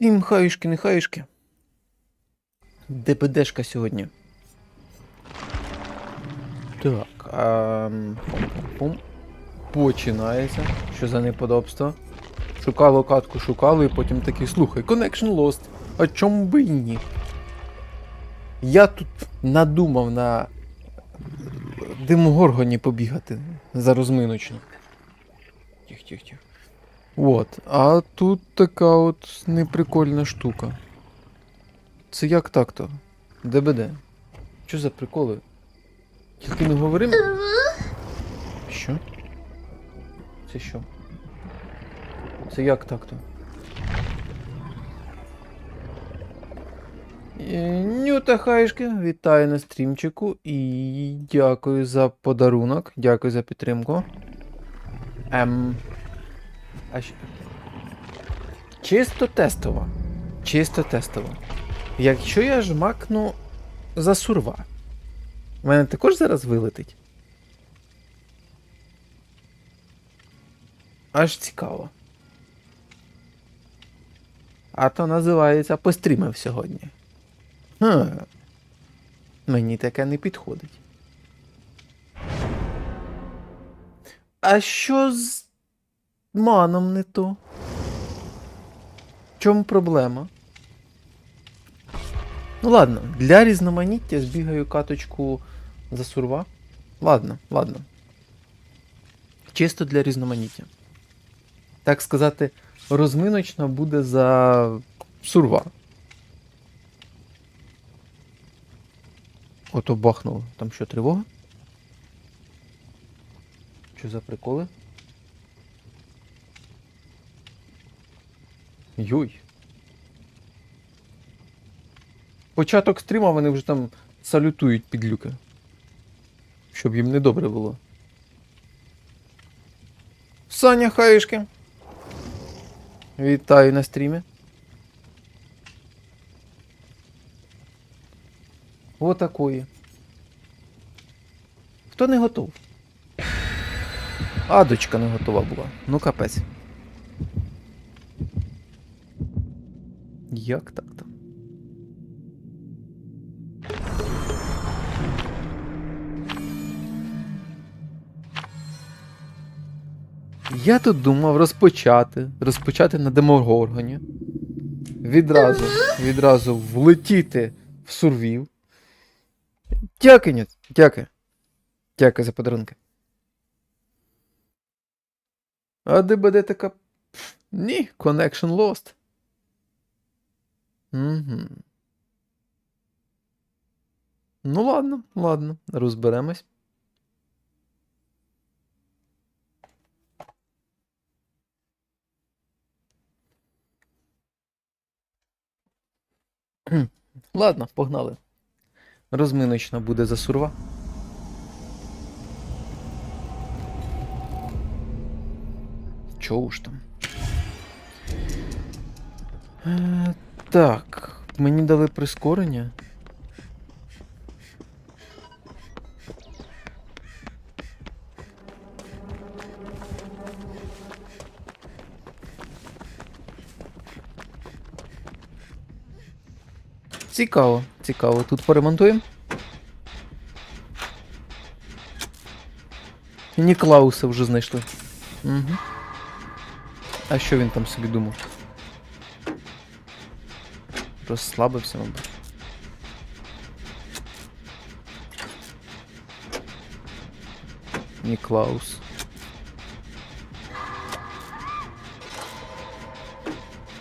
Всім хаюшки, не хаюшки. ДПДшка сьогодні. Так. А... пум. Починається. Що за неподобство? Шукало катку, шукало, і потім такий, слухай, connection lost. А чому би і ні? Я тут надумав на Димогоргоні побігати за розминочну. Тих, тих, тих. От. А тут така от неприкольна штука. Це як так-то? ДБД. Що за приколи? Тільки не говоримо. Що? Це що? Це як так-то? Е, Нюта Хайшки, вітаю на стрімчику і дякую за подарунок, дякую за підтримку. Ем. А що? Чисто тестово. Чисто тестово. Якщо я жмакну за сурва, в мене також зараз вилетить. Аж цікаво. А то називається пострімив сьогодні. Хм. Мені таке не підходить. А що з маном не то? В чому проблема? Ну ладно, для різноманіття збігаю каточку за сурва. Ладно, ладно. Чисто для різноманіття. Так сказати, розминочна буде за сурва. Ото бахнуло. Там що, тривога? Що за приколи? Йой. Початок стріма вони вже там салютують підлюки. Щоб їм недобре було. Саня Хаїшки. Вітаю на стрімі. Отакої. Хто не готов? Адочка не готова була. Ну капець. Як так то? Я тут думав розпочати. Розпочати на демогоргоні. Відразу, відразу влетіти в сурвів. Дякую, дякую. Дякую за подарунки. А ДБД така. Ні, connection lost. Угу. Ну ладно, ладно, розберемось. Ладно, погнали. Розминочна буде за сурва. Чого ж там? Так, мені дали прискорення. Цікаво, цікаво. Тут поремонтуємо. Ніклауса вже знайшли. Угу. А що він там собі думав? Розслабився, мабуть. Ніклаус.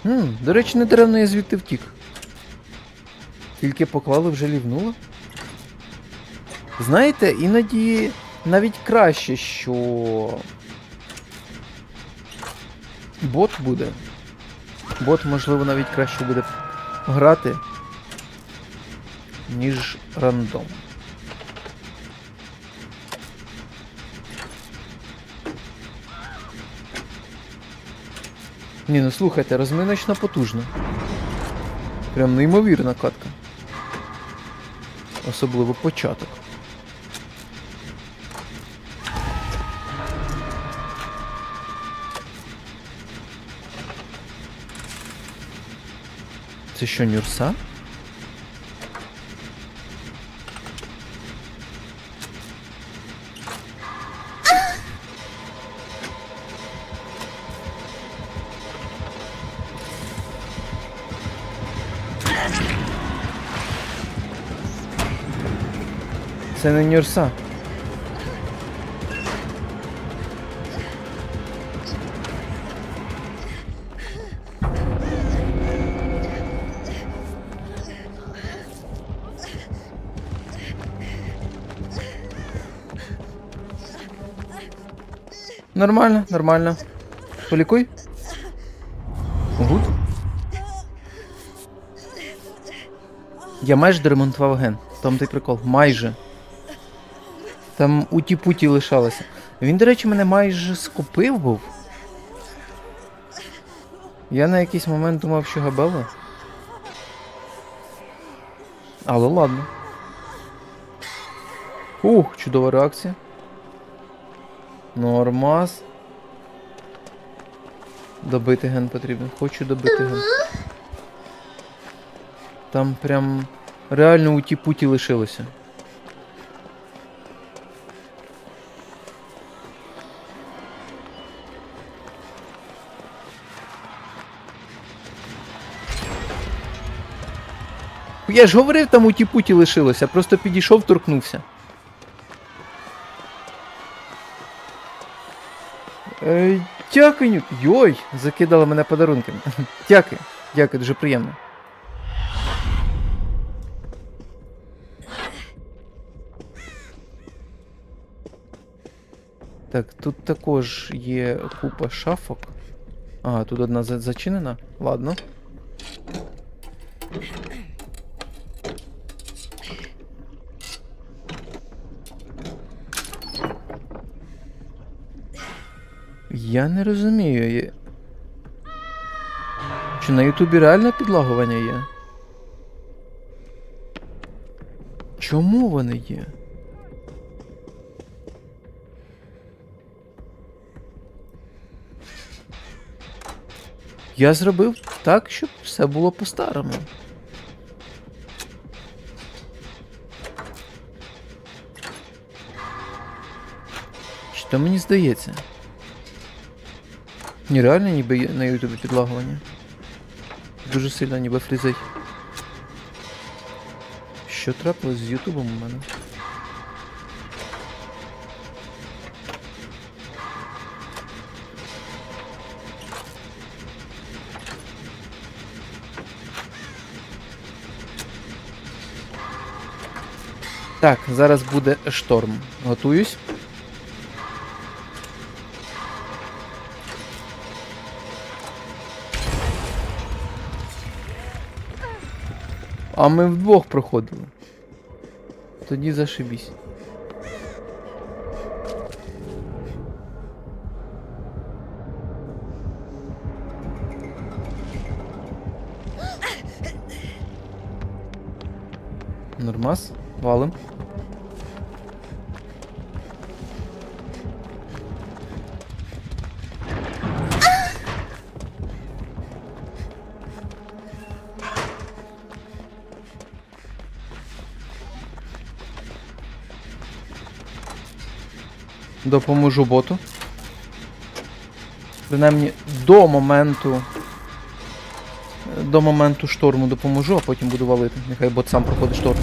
Хм, до речі, недаремно я звідти втік. Тільки поклали вже лівнуло. Знаєте, іноді навіть краще, що бот буде. Бот, можливо, навіть краще буде грати, ніж рандом. Ні, ну слухайте, розминочна потужна. Прям неймовірна катка. Особливо початок. Це що, Нюрса? Нормально, нормально. Полікуй. Гуд. Я майже доремонтував ген. Там той прикол. Майже. Там уті-путі лишалося. Він, до речі, мене майже скупив був. Я на якийсь момент думав, що Габела. Але ладно. Ух, чудова реакція. Нормас. Добити ген потрібно. Хочу добити ген. Там прям реально уті-путі лишилося. Я ж говорив, там уті-путі лишилося, просто підійшов, торкнувся. Дякую. Йой, закидала мене подарунками. Дякую, дякую, дуже приємно. Так, тут також є купа шафок. А, тут одна зачинена. Ладно. Я не розумію. я- Чи на Ютубі реально підлагування є? Чому вони є? Я зробив так, щоб все було по-старому. Чи то мені здається? Ні, реально ніби на ютубі підлагування. Дуже сильно ніби фрізить. Що трапилось з ютубом у мене? Так, зараз буде шторм. Готуюсь. А ми вдвох проходили. Тоді зашибісь. Нормас, валим. Допоможу боту. Принаймні до моменту. До моменту шторму допоможу, а потім буду валити. Нехай бот сам проходить шторм.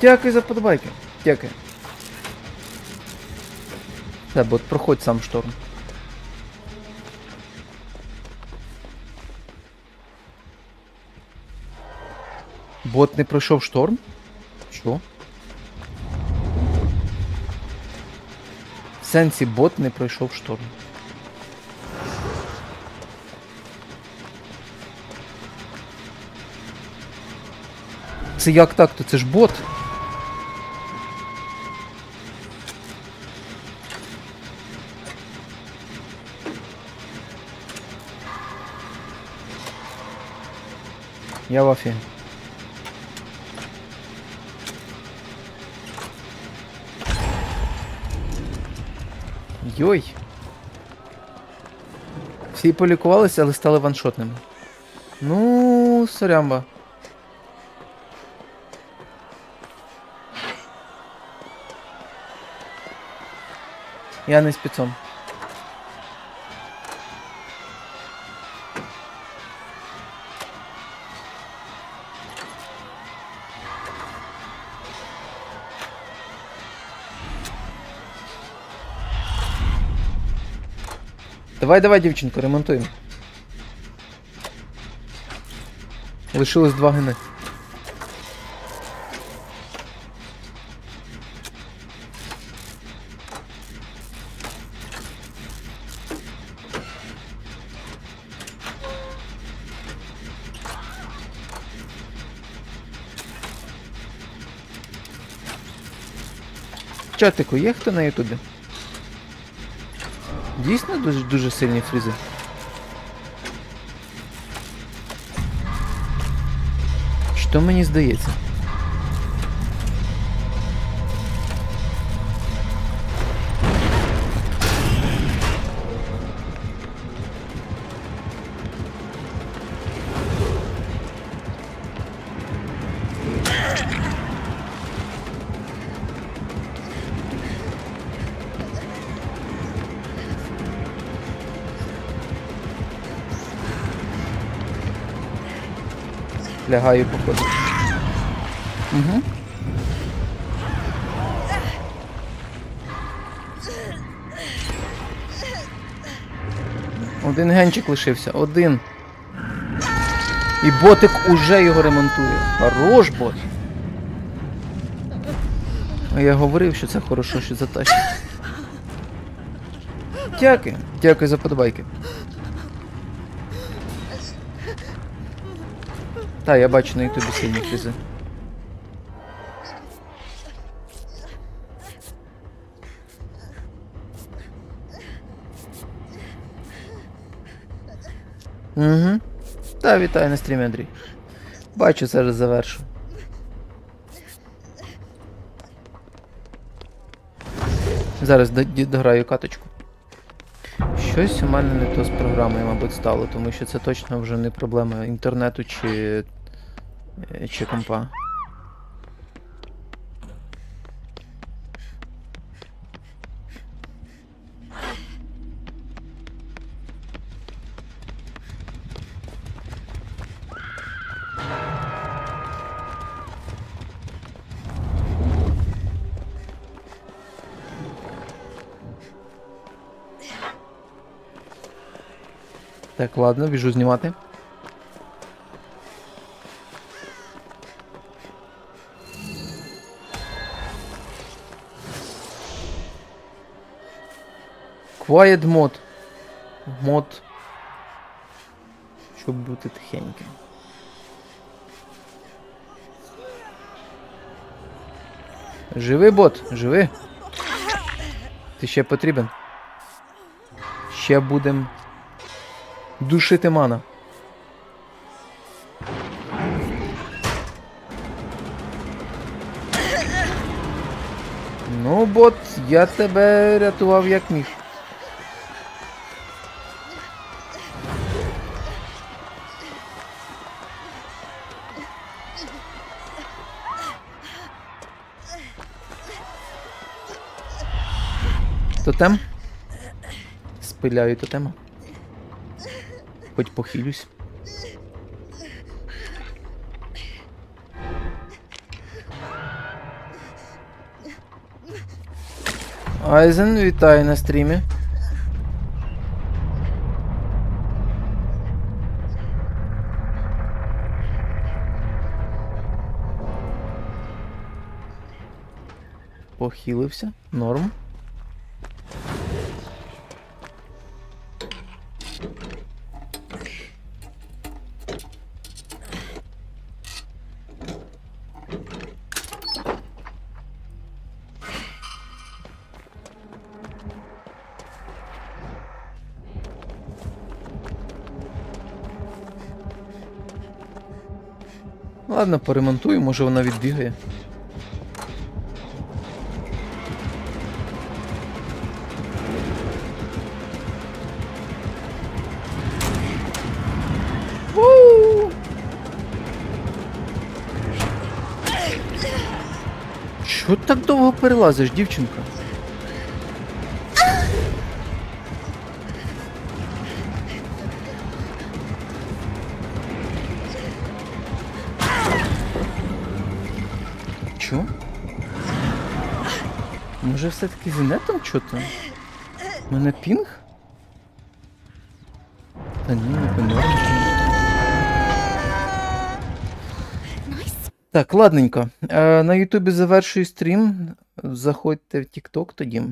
Дякую за подобайки. Дякую. Та, бот, проходь сам шторм. Бот не пройшов шторм? Що? Сенсі бот не пройшов шторм. Це як так? То це ж бот. Я в афі. Йой. Всі полікувалися, але стали ваншотними. Ну, сорямба. Я не спецом. Давай, давай, дівчинко, ремонтуємо. Лишилось два гини. Чатику, є хто на ютубі? Дійсно дуже дуже сильні фрізи. Що мені здається? Лягаю походу. Угу. Один генчик лишився, один. І ботик уже його ремонтує. Хорош бот. А я говорив, що це хорошо, що затащить. Дякую. Дякую за подобайки. Та, я бачу на ютубі сильні фізи. Угу. Та, вітаю на стрімі, Андрій. Бачу, зараз завершу. Зараз дограю каточку. Щось у мене не то з програмою, мабуть, стало, тому що це точно вже не проблема інтернету чи, чи компа. Так, ладно, біжу знімати. Quiet мод. Мод. Щоб бути тихеньким. Живи, бот, живи. Ти ще потрібен. Ще будем душити мана. Ну, бот, я тебе рятував як міг. Тотем? Спиляю тотема. Хоч похилюсь. Айзен, вітаю на стрімі. Похилився. Норм. Ладно, поремонтую, може вона відбігає. Чого так довго перелазиш, дівчинка? Може все-таки з інетом чого-то? У мене пінг? Та ні, не помер. Так, ладненько. Е, на Ютубі завершую стрім. Заходьте в TikTok тоді.